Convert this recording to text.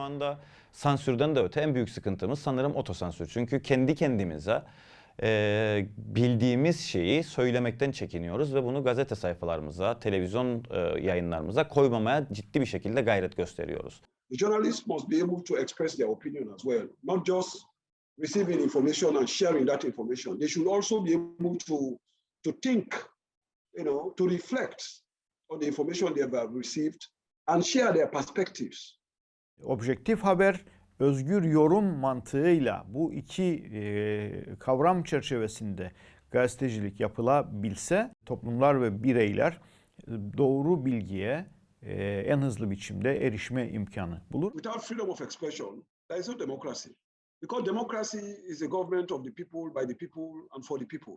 anda sansürden de öte en büyük sıkıntımız sanırım otosansür. Çünkü kendi kendimize e, bildiğimiz şeyi söylemekten çekiniyoruz ve bunu gazete sayfalarımıza, televizyon e, yayınlarımıza koymamaya ciddi bir şekilde gayret gösteriyoruz. The journalists must be able to express their opinion as well, not just receiving information and sharing that information. They should also be able to to think, you know, to reflect on the information they have received and share their perspectives. Objektif haber, özgür yorum mantığıyla bu iki e, kavram çerçevesinde gazetecilik yapılabilse toplumlar ve bireyler e, doğru bilgiye e, en hızlı biçimde erişme imkanı bulur. Without freedom of expression, there is no democracy. Because democracy is a government of the people, by the people, and for the people.